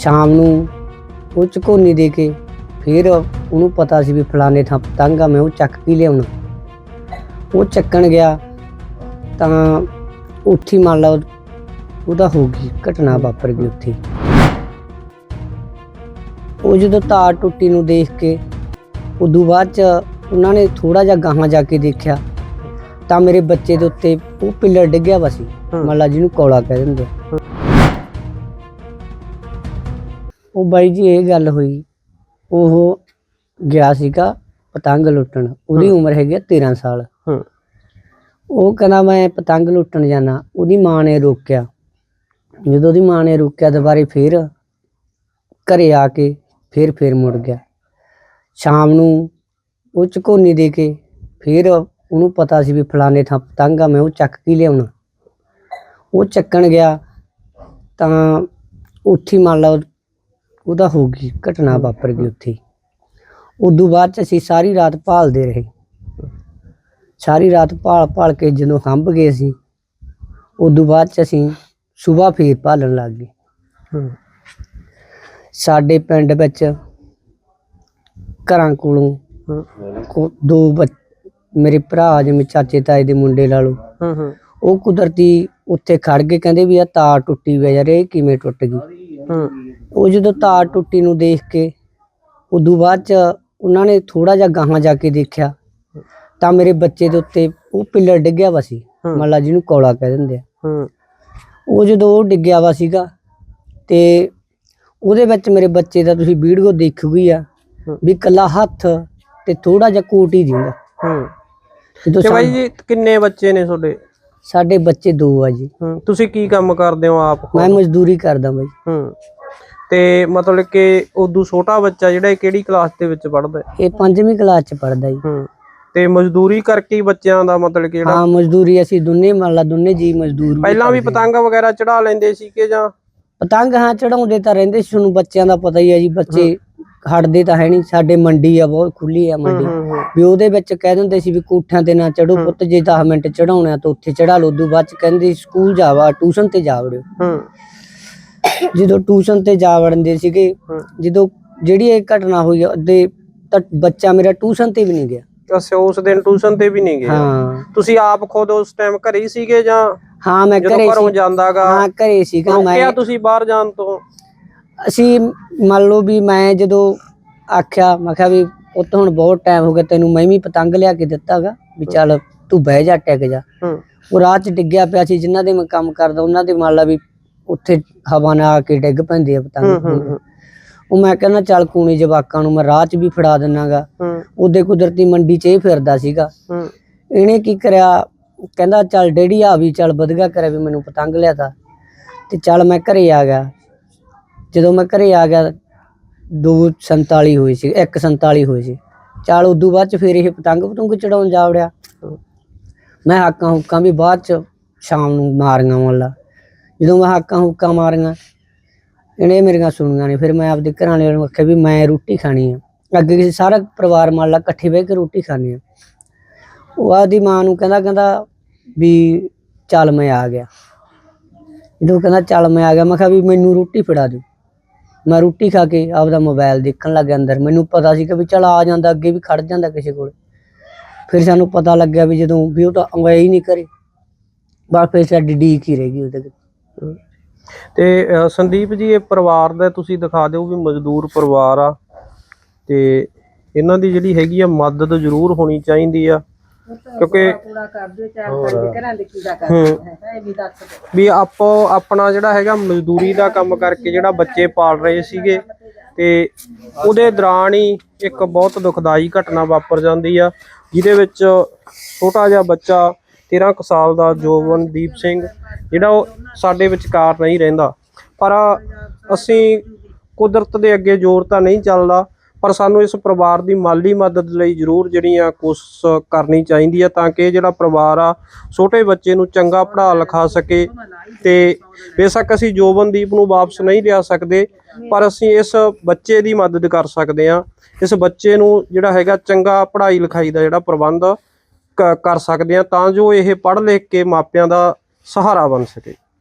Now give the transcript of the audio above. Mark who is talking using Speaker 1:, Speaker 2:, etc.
Speaker 1: ਸ਼ਾਮ ਨੂੰ ਉਹ ਝਕੋਨੀ ਦੇ ਕੇ ਫਿਰ ਉਹਨੂੰ ਪਤਾ ਸੀ ਵੀ ਫਲਾਣੇ ਥਾਂ ਪਤੰਗ ਆ ਮੈਂ ਉਹ ਚੱਕ ਕੇ ਲਿਆਉਣਾ ਉਹ ਚੱਕਣ ਗਿਆ ਤਾਂ ਉੱਥੇ ਮੰਨ ਲਾ ਉਹਦਾ ਹੋ ਗਈ ਘਟਨਾ ਵਾਪਰ ਗਈ ਉੱਥੇ। ਉਹ ਜਦੋਂ ਤਾਰ ਟੁੱਟੀ ਨੂੰ ਦੇਖ ਕੇ ਉਦੋਂ ਬਾਅਦ ਚ ਉਹਨਾਂ ਨੇ ਥੋੜਾ ਜਿਹਾ ਗਾਹਾਂ ਜਾ ਕੇ ਦੇਖਿਆ ਤਾਂ ਮੇਰੇ ਬੱਚੇ ਦੇ ਉੱਤੇ ਉਹ ਪਿੱਲਰ ਡਿੱਗਿਆ ਵਾ ਸੀ। ਮੰਨ ਲਾ ਜਿਹਨੂੰ ਕੌਲਾ ਕਹਿ ਦਿੰਦੇ। ਉਹ ਬਾਈ ਜੀ ਇਹ ਗੱਲ ਹੋਈ। ਉਹ ਗਿਆ ਸੀਗਾ ਪਤੰਗ ਲੁੱਟਣ। ਉਹਦੀ। ਉਮਰ ਹੈਗੀ ਆ 13 ਸਾਲ।
Speaker 2: ਹੂੰ।
Speaker 1: ਉਹ ਕਹਿੰਦਾ ਮੈਂ ਪਤੰਗ ਲੁੱਟਣ ਜਾਣਾ। ਉਹਦੀ ਮਾਂ ਨੇ ਰੋਕਿਆ। ਜਦੋਂ ਉਹਦੀ ਮਾਂ ਨੇ ਰੋਕਿਆ ਦੁਬਾਰੇ ਫੇਰ ਘਰੇ ਆ ਕੇ ਫੇਰ ਫੇਰ ਮੁੜ ਗਿਆ। ਸ਼ਾਮ ਨੂੰ ਉਹ ਝਕੋਨੀ ਦੇ ਕੇ ਫੇਰ ਉਹਨੂੰ ਪਤਾ ਸੀ ਵੀ ਫਲਾਣੇ ਥਾਂ ਪਤੰਗ ਆ ਮੈਂ ਉਹ ਚੱਕ ਕੇ ਲਿਆਉਣਾ। ਉਹ ਚੱਕਣ ਗਿਆ ਤਾਂ ਉੱਥੇ ਮੰਨ ਲਾ ਉਹ- ਉਹਦਾ ਹੋ ਗਈ ਘਟਨਾ ਵਾਪਰ ਗਈ ਉੱਥੇ। ਉਦੋਂ ਬਾਅਦ ਚ ਅਸੀਂ ਸਾਰੀ ਰਾਤ ਭਾਲਦੇ ਰਹੇ। ਸਾਰੀ ਰਾਤ ਭਾਲ ਭਾਲ ਕੇ ਜਦੋਂ ਹੰਭ ਗਏ ਸੀ ਉਦੋਂ ਬਾਅਦ ਚ ਅਸੀਂ ਸਵੇਰ ਫੇਰ ਭਾਲਣ ਲੱਗ ਗਏ। ਸਾਡੇ ਪਿੰਡ ਵਿੱਚ ਘਰਾਂ ਕੋਲੋਂ ਦੋ ਮੇਰੇ ਭਰਾ ਜਿਵੇਂ ਚਾਚੇ ਤਾਏ ਦੇ ਮੁੰਡੇ ਲਾ ਲਓ ਉਹ ਕੁਦਰਤੀ ਉੱਥੇ ਖੜ ਕੇ ਕਹਿੰਦੇ ਵੀ ਆ ਤਾਰ ਟੁੱਟੀ ਹੋਈ ਯਾਰ ਇਹ ਕਿਵੇਂ ਟੁੱਟ ਗਈ?
Speaker 2: ਹੂੰ।
Speaker 1: ਉਹ ਜਦੋਂ ਤਾਰ ਟੁੱਟੀ ਨੂੰ ਦੇਖ ਕੇ ਉਦੋਂ ਬਾਅਦ ਚ ਉਹਨਾਂ ਨੇ ਥੋੜਾ ਜਿਹਾ ਗਾਹਾਂ ਜਾ ਕੇ ਦੇਖਿਆ ਤਾਂ ਮੇਰੇ ਬੱਚੇ ਦੇ ਉੱਤੇ ਉਹ ਪਿੱਲਰ ਡਿੱਗਿਆ ਵਾ ਸੀ।
Speaker 2: ਹੂੰ।
Speaker 1: ਮੰਨ ਲਾ ਜਿਹਨੂੰ ਕੌਲਾ ਕਹਿ ਦਿੰਦੇ ਆ।
Speaker 2: ਹੂੰ।
Speaker 1: ਉਹ ਜਦੋਂ ਉਹ ਡਿੱਗਿਆ ਵਾ ਸੀਗਾ ਤੇ ਉਹਦੇ ਵਿੱਚ ਮੇਰੇ ਬੱਚੇ ਦਾ ਤੁਸੀਂ ਵੀਡੀਓ ਦੇਖੋਗੀ ਆ। ਵੀ ਕੱਲਾ ਹੱਥ ਤੇ ਥੋੜਾ ਜਿਹਾ ਕੋਟ ਹੀ ਦਿੰਦਾ।
Speaker 2: ਹੂੰ। ਤੇ ਬਾਈ ਜੀ ਕਿੰਨੇ ਬੱਚੇ ਨੇ ਤੁਹਾਡੇ?
Speaker 1: ਸਾਡੇ ਬੱਚੇ ਦੋ ਆ ਜੀ।
Speaker 2: ਤੁਸੀਂ ਕੀ ਕੰਮ ਕਰਦੇ ਹੋ ਆਪ
Speaker 1: ਮੈਂ ਮਜ਼ਦੂਰੀ ਕਰਦਾ ਬਾਈ।
Speaker 2: ਹੂੰ। ਤੇ ਮਤਲਬ ਕਿ ਉਦੋਂ ਛੋਟਾ ਬੱਚਾ ਜਿਹੜਾ ਇਹ ਕਿਹੜੀ ਕਲਾਸ ਦੇ ਵਿੱਚ ਪੜ੍ਹਦਾ ਹੈ?
Speaker 1: ਇਹ ਪੰਜਵੀਂ ਕਲਾਸ ਚ ਪੜਦਾ ਜੀ।
Speaker 2: ਹੂੰ। ਤੇ ਮਜ਼ਦੂਰੀ ਕਰਕੇ ਹੀ ਬੱਚਿਆਂ ਦਾ ਮਤਲਬ ਕਿ ਜਿਹੜਾ
Speaker 1: ਹਾਂ ਮਜ਼ਦੂਰੀ ਅਸੀਂ ਦੋਨੇ ਮੰਨ ਲਾ ਦੋਨੇ ਜੀ ਮਜ਼ਦੂਰ
Speaker 2: ਪਹਿਲਾਂ ਵੀ। ਪਤੰਗ ਵਗੈਰਾ ਚੜਾ ਲੈਂਦੇ ਸੀ ਕਿ ਜਾਂ
Speaker 1: ਪਤੰਗ ਹਾਂ ਚੜਾਉਂਦੇ ਤਾਂ ਰਹਿੰਦੇ ਸੀ ਤੁਹਾਨੂੰ ਬੱਚਿਆਂ ਦਾ ਪਤਾ ਹੀ ਹੈ ਜੀ ਬੱਚੇ ਹਟਦੇ ਤਾਂ ਹੈ ਨਹੀਂ ਸਾਡੇ ਮੰਡੀ ਆ ਬਹੁਤ ਖੁੱਲੀ ਆ ਮੰਡੀ।
Speaker 2: ਹੂੰ ਹੂੰ
Speaker 1: ਵੀ ਉਹਦੇ ਵਿੱਚ ਕਹਿ ਦਿੰਦੇ ਸੀ ਵੀ ਕੋਠਿਆਂ ਤੇ ਨਾ ਚੜੋ। ਪੁੱਤ ਜੇ 10 ਮਿੰਟ ਚੜਾਉਣਾ ਤਾਂ ਉੱਥੇ ਚੜਾ ਲਓ ਉਦੋਂ ਬਾਅਦ ਚ ਕਹਿੰਦੇ ਸਕੂਲ ਜਾਵਾ ਟਿਊਸ਼ਨ ਤੇ ਜਾ ਵੜਿਓ।
Speaker 2: ਹੂੰ।
Speaker 1: ਜਦੋਂ ਟਿਊਸ਼ਨ ਤੇ ਜਾ ਵੜਦੇ ਸੀਗੇ ਜਦੋਂ ਜਿਹੜੀ ਇਹ ਘਟਨਾ ਹੋਈ ਅੱਧੇ ਤਾਂ ਬੱਚਾ ਮੇਰਾ ਟਿਊਸ਼ਨ ਤੇ ਵੀ ਨਹੀਂ ਗਿਆ।
Speaker 2: ਅੱਛਾ ਉਸ ਦਿਨ ਟਿਊਸ਼ਨ ਤੇ ਵੀ ਨਹੀਂ ਗਏ
Speaker 1: ਹਾਂ।
Speaker 2: ਤੁਸੀਂ ਆਪ ਖੁਦ ਉਸ ਟਾਈਮ ਘਰੇ ਹੀ ਸੀਗੇ ਜਾਂ
Speaker 1: ਹਾਂ ਮੈਂ
Speaker 2: ਜਦੋਂ
Speaker 1: ਘਰੇ
Speaker 2: ਘਰੋਂ
Speaker 1: ਸੀ।
Speaker 2: ਜਾਂਦਾਗਾ?
Speaker 1: ਹਾਂ ਘਰੇ ਸੀਗਾ ਮੈਂ।
Speaker 2: ਤੁਸੀਂ ਬਾਹਰ ਜਾਣ ਤੋਂ?
Speaker 1: ਅਸੀਂ ਮੰਨ ਲਓ ਵੀ ਮੈਂ ਜਦੋਂ ਆਖਿਆ ਮੈਂ ਕਿਹਾ ਵੀ ਪੁੱਤ ਹੁਣ ਬਹੁਤ ਟਾਈਮ ਹੋ ਗਿਆ ਤੈਨੂੰ ਮੈਂ ਵੀ ਪਤੰਗ ਲਿਆ ਕੇ ਦਿੱਤਾਗਾ ਵੀ ਚੱਲ ਤੂੰ ਬਹਿ ਜਾ ਟਿਕ ਜਾ।
Speaker 2: ਹੂੰ।
Speaker 1: ਉਹ ਰਾਹ 'ਚ ਡਿੱਗਿਆ ਪਿਆ ਸੀ ਜਿਨ੍ਹਾਂ ਦੇ ਮੈਂ ਕੰਮ ਕਰਦਾ ਉਹਨਾਂ ਦੇ ਮੰਨ ਲਾ ਵੀ ਉੱਥੇ ਹਵਾ ਨਾਲ ਆ ਕੇ ਡਿੱਗ ਪੈਂਦੀ ਆ ਪਤੰਗ
Speaker 2: ਹੂੰ
Speaker 1: ਉਹ ਮੈਂ ਕਹਿੰਦਾ ਚੱਲ ਕੂਣੀ ਜਵਾਕਾਂ ਨੂੰ ਮੈਂ ਰਾਹ 'ਚ ਵੀ ਫੜਾ ਦਿੰਨਾਗਾ। ਉਹਦੇ ਕੁਦਰਤੀ ਮੰਡੀ 'ਚ ਇਹ ਫਿਰਦਾ ਸੀਗਾ। ਇਹਨੇ ਕੀ ਕਰਿਆ? ਕਹਿੰਦਾ ਚੱਲ ਡੈਡੀ ਆ ਵੀ ਚੱਲ ਵਧਗਾ ਕਰਿਆ ਵੀ ਮੈਨੂੰ ਪਤੰਗ ਲਿਆ ਤਾ ਤੇ ਚੱਲ ਮੈਂ ਘਰੇ ਆ ਗਿਆ। ਜਦੋਂ ਮੈਂ ਘਰੇ ਆ ਗਿਆ 247 ਹੋਈ ਸੀ 147 ਹੋਈ ਸੀ। ਚੱਲ ਉਦੋਂ ਬਾਅਦ ਚ ਫਿਰ ਇਹ ਪਤੰਗ ਪਤੰਗ ਚੜਾਉਣ ਜਾ ਵੜਿਆ। ਮੈਂ ਹਾਕਾਂ ਹੁੱਕਾਂ ਵੀ ਬਾਅਦ ਚ ਸ਼ਾਮ ਨੂੰ ਮਾਰੀਆਂ ਵਾਲਾ। ਜਦੋਂ ਮੈਂ ਹਾਕਾਂ ਹੁੱਕਾਂ ਮਾਰੀਆਂ, ਇਹਨੇ ਮੇਰੀਆਂ ਸੁਣੀਆਂ ਨੇ। ਫਿਰ ਮੈਂ ਆਪਦੇ ਘਰਾਂ ਵਾਲਿਆਂ ਨੂੰ ਆਖਿਆ ਵੀ ਮੈਂ ਰੋਟੀ ਖਾਣੀ ਆ। ਅੱਗੇ ਕਿਸੇ ਸਾਰਾ ਪਰਿਵਾਰ ਮੰਨ ਲਾ ਇਕੱਠੇ ਬਹਿ ਕੇ ਰੋਟੀ ਖਾਣੀ ਆ। ਉਹ ਆਦੀ ਮਾਂ ਨੂੰ ਕਹਿੰਦਾ ਕਹਿੰਦਾ ਵੀ ਚੱਲ ਮੈਂ ਆ ਗਿਆ। ਜਦੋਂ ਕਹਿੰਦਾ ਚੱਲ ਮੈਂ ਆ ਗਿਆ, ਮੈਂ ਕਿਹਾ ਵੀ ਮੈਨੂੰ ਰੋਟੀ ਫੜਾ ਦਿਓ। ਮੈਂ ਰੋਟੀ ਖਾ ਕੇ ਆਪਦਾ ਮੋਬਾਈਲ ਦੇਖਣ ਲੱਗ ਗਿਆ ਅੰਦਰ। ਮੈਨੂੰ ਪਤਾ ਸੀ ਕਿ ਵੀ ਚੱਲ ਆ ਜਾਂਦਾ, ਅੱਗੇ ਵੀ ਖੜ ਜਾਂਦਾ ਕਿਸੇ ਕੋਲ। ਫਿਰ ਸਾਨੂੰ ਪਤਾ ਲੱਗਿਆ ਵੀ ਜਦੋਂ ਵੀ ਉਹ ਤਾਂ ਆਇਆ ਹੀ ਨਹੀਂ ਕਰੇ ਬਸ ਫਿਰ ਸਾਡੀ ਡੀਕ ਹੀ ਰਹਿ ਗਈ ਉਹਦੇ
Speaker 2: ਤੇ ਸੰਦੀਪ ਜੀ ਇਹ ਪਰਿਵਾਰ ਦਾ ਤੁਸੀਂ ਦਿਖਾ ਦਿਓ ਵੀ ਮਜ਼ਦੂਰ ਪਰਿਵਾਰ ਆ ਤੇ ਇਹਨਾਂ ਦੀ ਜਿਹੜੀ ਹੈਗੀ ਆ ਮਦਦ ਜ਼ਰੂਰ ਹੋਣੀ ਚਾਹੀਦੀ ਆ ਕਿਉਂਕਿ ਹੂੰ। ਵੀ ਆਪੋ ਆਪਣਾ ਜਿਹੜਾ ਹੈਗਾ ਮਜ਼ਦੂਰੀ ਦਾ ਕੰਮ ਕਰਕੇ ਜਿਹੜਾ ਬੱਚੇ ਪਾਲ ਰਹੇ ਸੀਗੇ ਤੇ ਉਹਦੇ ਦੌਰਾਨ ਹੀ ਇੱਕ ਬਹੁਤ ਦੁਖਦਾਈ ਘਟਨਾ ਵਾਪਰ ਜਾਂਦੀ ਆ ਜਿਹਦੇ ਵਿੱਚ ਛੋਟਾ ਜਿਹਾ ਬੱਚਾ 13 ਕੁ ਸਾਲ ਦਾ ਜੋਵਨਦੀਪ ਸਿੰਘ, ਜਿਹੜਾ ਉਹ ਸਾਡੇ ਵਿਚਕਾਰ ਨਹੀਂ ਰਹਿੰਦਾ। ਪਰ ਅਸੀਂ ਕੁਦਰਤ ਦੇ ਅੱਗੇ ਜ਼ੋਰ ਤਾਂ ਨਹੀਂ ਚੱਲਦਾ, ਪਰ ਸਾਨੂੰ ਇਸ ਪਰਿਵਾਰ ਦੀ ਮਾਲੀ ਮਦਦ ਲਈ ਜ਼ਰੂਰ ਜਿਹੜੀਆਂ ਕੋਸ਼ਿਸ਼ ਕਰਨੀ ਚਾਹੀਦੀ ਆ, ਤਾਂ ਕਿ ਇਹ ਜਿਹੜਾ ਪਰਿਵਾਰ ਆ, ਛੋਟੇ ਬੱਚੇ ਨੂੰ ਚੰਗਾ ਪੜ੍ਹਾ ਲਿਖਾ ਸਕੇ ਤੇ ਬੇਸ਼ੱਕ ਅਸੀਂ ਜੋਬਨਦੀਪ ਨੂੰ ਵਾਪਸ ਨਹੀਂ ਲਿਆ ਸਕਦੇ, ਪਰ ਅਸੀਂ ਇਸ ਬੱਚੇ ਦੀ ਮਦਦ ਕਰ ਸਕਦੇ ਹਾਂ। ਇਸ ਬੱਚੇ ਨੂੰ ਜਿਹੜਾ ਹੈਗਾ ਚੰਗਾ ਪੜ੍ਹਾਈ ਲਿਖਾਈ ਦਾ ਜਿਹੜਾ ਪ੍ਰਬੰਧ ਕਰ ਸਕਦੇ ਹਾਂ ਤਾਂ ਜੋ ਇਹ ਪੜ੍ਹ ਲਿਖ ਕੇ ਮਾਪਿਆਂ ਦਾ ਸਹਾਰਾ ਬਣ ਸਕੇ।